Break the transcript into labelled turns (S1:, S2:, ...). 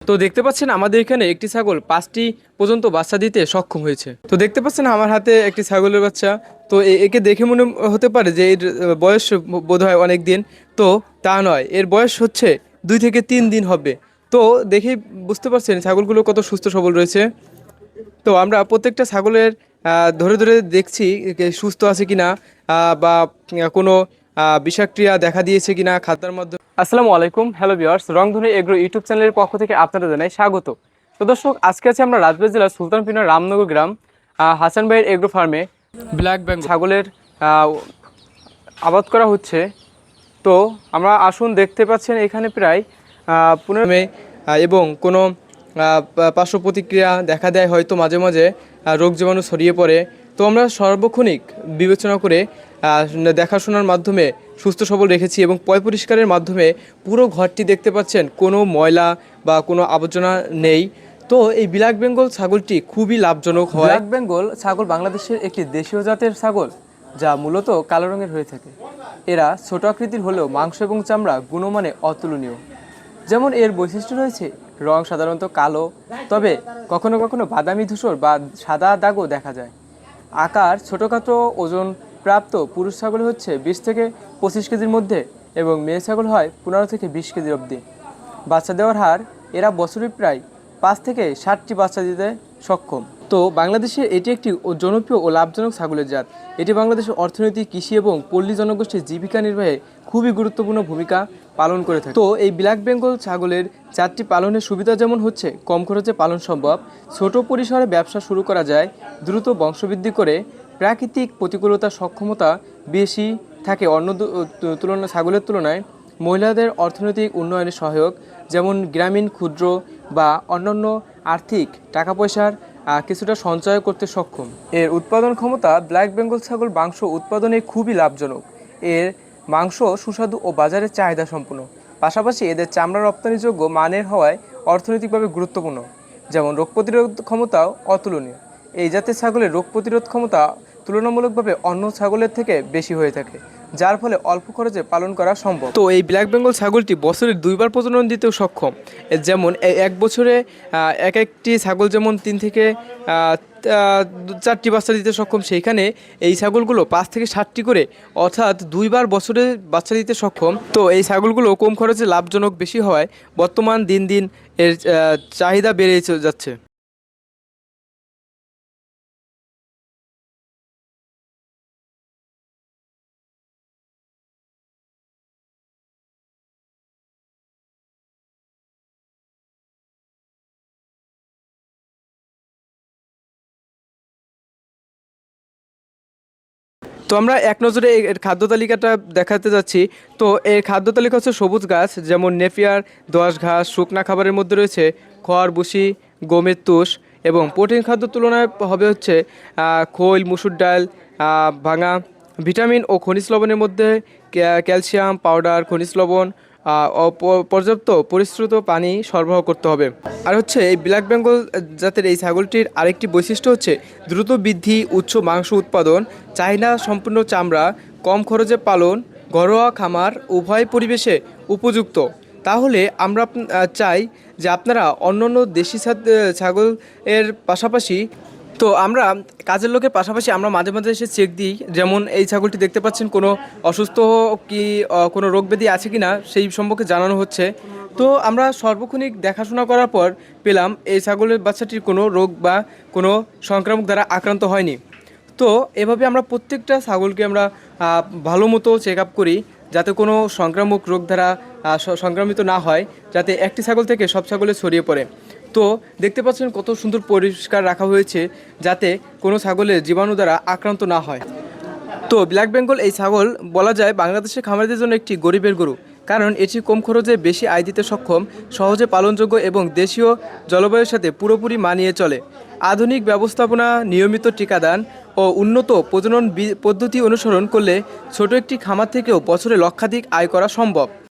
S1: তো দেখতে পাচ্ছেন আমাদের এখানে একটি ছাগল পাঁচটি পর্যন্ত বাচ্চা দিতে সক্ষম হয়েছে। তো দেখতে পাচ্ছেন আমার হাতে একটি ছাগলের বাচ্চা। তো একে দেখে মনে হতে পারে যে এর বয়স বোধ হয় অনেক দিন। তো তা নয় এর বয়স হচ্ছে দুই থেকে তিন দিন হবে। তো দেখেই বুঝতে পারছেন ছাগলগুলো কত সুস্থ সবল রয়েছে। তো আমরা প্রত্যেকটা ছাগলের ধরে ধরে দেখছি সুস্থ আছে কিনা আহ, বা কোনো বিষাক্রিয়া দেখা দিয়েছে কিনা খাদ্যার মাধ্যমে আসসালামু আলাইকুম hello viewers Rongdhonu agro YouTube চ্যানেলের পক্ষ থেকে আপনারা জানাই স্বাগত। তো দর্শক আজকে আছে আমরা রাজবাড়ী জেলার সুলতানপিনা রামনগর গ্রাম হাসান ভাইয়ের এগ্রো ফার্মে ব্ল্যাক ব্যাঙ্গ ছাগলের আবাদ করা হচ্ছে। তো আমরা আসুন দেখতে পাচ্ছেন এখানে প্রায় আহ, পনেরো মে এবং কোনো পার্শ্ব প্রতিক্রিয়া দেখা দেয় হয়তো মাঝে মাঝে রোগ জীবাণু ছড়িয়ে পড়ে। তো আমরা সর্বক্ষণিক বিবেচনা করে দেখাশোনার মাধ্যমে সুস্থ সবল রেখেছি এবং পয় পরিষ্কারের মাধ্যমে পুরো ঘরটি দেখতে পাচ্ছেন, কোনো ময়লা বা কোনো আবর্জনা নেই। তো এই ব্ল্যাক বেঙ্গল ছাগলটি খুবই লাভজনক হয়। ব্ল্যাক বেঙ্গল ছাগল বাংলাদেশের একটি দেশীয় জাতের ছাগল, যা মূলত কালো রঙের হয়ে থাকে। এরা ছোট আকৃতির হলেও মাংস এবং চামড়া গুণমানে অতুলনীয়। যেমন এর বৈশিষ্ট্য রয়েছে, রং সাধারণত কালো, তবে কখনো কখনো বাদামি ধূসর বা সাদা দাগও দেখা যায়। আকার ছোটোখাটো ওজন প্রাপ্ত পুরুষ ছাগল হচ্ছে বিশ থেকে পঁচিশ কেজির মধ্যে এবং মেয়ে ছাগল হয় পনেরো থেকে বিশ কেজি অবধি। বাচ্চা দেওয়ার হার, এরা বছরে প্রায় পাঁচ থেকে ষাটটি বাচ্চা দিতে সক্ষম। তো বাংলাদেশে এটি একটি জনপ্রিয় ও লাভজনক ছাগলের জাত। এটি বাংলাদেশের অর্থনীতি কৃষি এবং পল্লী জনগোষ্ঠীর জীবিকা নির্বাহে খুবই গুরুত্বপূর্ণ ভূমিকা পালন করে থাকে। তো এই ব্ল্যাক বেঙ্গল ছাগলের চারটি পালনের সুবিধা যেমন হচ্ছে, কম খরচে পালন সম্ভব। ছোট পরিসরে ব্যবসা শুরু করা যায়, দ্রুত বংশবৃদ্ধি করে প্রাকৃতিক প্রতিকূলতা সক্ষমতা বেশি থাকে অন্য তুলনা, ছাগলের তুলনায়। মহিলাদের অর্থনৈতিক উন্নয়নে সহায়ক, যেমন গ্রামীণ ক্ষুদ্র বা অন্যান্য আর্থিক টাকা পয়সার কিছুটা সঞ্চয় করতে সক্ষম। এর উৎপাদন ক্ষমতা ব্ল্যাক বেঙ্গল ছাগল মাংস উৎপাদনে খুবই লাভজনক। এর মাংস, সুস্বাদু ও বাজারে চাহিদা সম্পন্ন পাশাপাশি এদের চামড়া রপ্তানিযোগ্য মানের হওয়ায় অর্থনৈতিকভাবে গুরুত্বপূর্ণ, যেমন রোগ প্রতিরোধ ক্ষমতাও অতুলনীয়। এই জাতের ছাগলের রোগ প্রতিরোধ ক্ষমতা তুলনামূলকভাবে অন্য ছাগলের থেকে বেশি হয়ে থাকে, যার ফলে অল্প খরচে পালন করা সম্ভব। তো এই ব্ল্যাক বেঙ্গল ছাগলটি বছরে দুইবার প্রজনন দিতেও সক্ষম। যেমন এক বছরে এক একটি ছাগল যেমন তিন থেকে চারটি বাচ্চা দিতে সক্ষম সেইখানে এই ছাগলগুলো পাঁচ থেকে ষাটটি করে, অর্থাৎ দুইবার বছরে বাচ্চা দিতে সক্ষম। তো এই ছাগলগুলো কম খরচে লাভজনক বেশি হওয়ায় বর্তমান দিন দিন এর চাহিদা বেড়ে যাচ্ছে। তো আমরা এক নজরে এর- খাদ্য তালিকাটা দেখাতে যাচ্ছি। তো এর খাদ্য তালিকা হচ্ছে সবুজ গাছ, যেমন নেপিয়ার দোয়াশ ঘাস, শুকনা খাবারের মধ্যে রয়েছে খড় বুসি গমের তুষ এবং প্রোটিন খাদ্য তুলনায় হবে হচ্ছে খোল, মুসুর ডাল ভাঙা, ভিটামিন ও খনিজ লবণের মধ্যে ক্যালসিয়াম, পাউডার, খনিজ লবণ পর্যাপ্ত পরিশ্রুত পানি সরবরাহ করতে হবে। আর হচ্ছে এই ব্ল্যাক বেঙ্গল জাতের এই ছাগলটির আরেকটি বৈশিষ্ট্য হচ্ছে দ্রুত বৃদ্ধি, উচ্চ মাংস উৎপাদন, চাহিদা সম্পূর্ণ চামড়া, কম খরচে পালন, ঘরোয়া খামার, উভয় পরিবেশে উপযুক্ত। তাহলে আমরা চাই যে আপনারা অন্যান্য দেশি ছাগল এর পাশাপাশি তো আমরা কাজের লোকের পাশাপাশি আমরা মাঝে মাঝে এসে চেক দিই, যেমন এই ছাগলটি দেখতে পাচ্ছেন কোনো অসুস্থ কি কোনো রোগ ব্যাধি আছে কি না সেই সম্পর্কে জানানো হচ্ছে। তো আমরা সর্বক্ষণিক দেখাশোনা করার পর পেলাম এই ছাগলের বাচ্চাটির কোনো রোগ বা কোনো সংক্রামক দ্বারা আক্রান্ত হয়নি। তো এভাবে আমরা প্রত্যেকটা ছাগলকে আমরা ভালো মতো চেক আপ করি। যাতে কোনো সংক্রামক রোগ দ্বারা সংক্রামিত না হয়, যাতে একটি ছাগল থেকে সব ছাগলে ছড়িয়ে পড়ে। তো দেখতে পাচ্ছেন কত সুন্দর পরিষ্কার রাখা হয়েছে, যাতে কোনো ছাগলের জীবাণু দ্বারা আক্রান্ত না হয়। তো ব্ল্যাক বেঙ্গল এই ছাগল বলা যায় বাংলাদেশের খামারিদের জন্য একটি গরিবের গরু, কারণ এটি কম খরচে বেশি আয় দিতে সক্ষম, সহজে পালনযোগ্য এবং দেশীয় জলবায়ুর সাথে পুরোপুরি মানিয়ে চলে। আধুনিক ব্যবস্থাপনা, নিয়মিত টিকাদান ও উন্নত প্রজনন পদ্ধতি অনুসরণ করলে ছোট একটি খামার থেকেও বছরে লক্ষাধিক আয় করা সম্ভব।